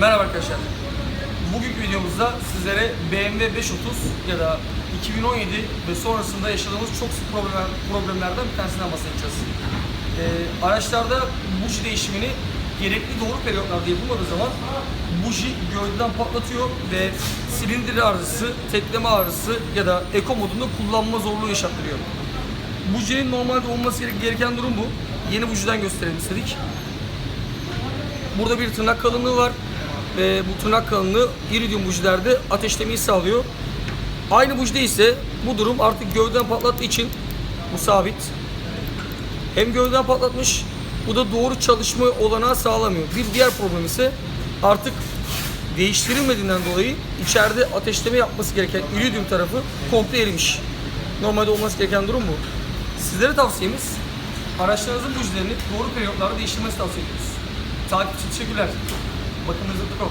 Merhaba arkadaşlar. Bugünkü videomuzda sizlere BMW 530 ya da 2017 ve sonrasında yaşadığımız çok sık problem, problemlerden bir tanesinden bahsedeceğiz. Ee, araçlarda buji değişimini gerekli doğru periyotlarda yapılmadığı zaman buji gövdeden patlatıyor ve silindir arızası, tekleme arızası ya da eko modunda kullanma zorluğu yaşattırıyor. Bujinin normalde olması gereken durum bu. Yeni bujiden gösterelim istedik. Burada bir tırnak kalınlığı var ve bu tırnak kalınlığı iridium bujilerde ateşlemeyi sağlıyor. Aynı bujide ise bu durum artık gövdeden patlattığı için bu sabit. Hem gövdeden patlatmış, bu da doğru çalışma olanağı sağlamıyor. Bir diğer problem ise artık değiştirilmediğinden dolayı içeride ateşleme yapması gereken iridium tarafı komple erimiş. Normalde olması gereken durum bu. Sizlere tavsiyemiz araçlarınızın bujilerini doğru periyotlarda değiştirmesi tavsiye ediyoruz. Takip için Bakımınızı tutun.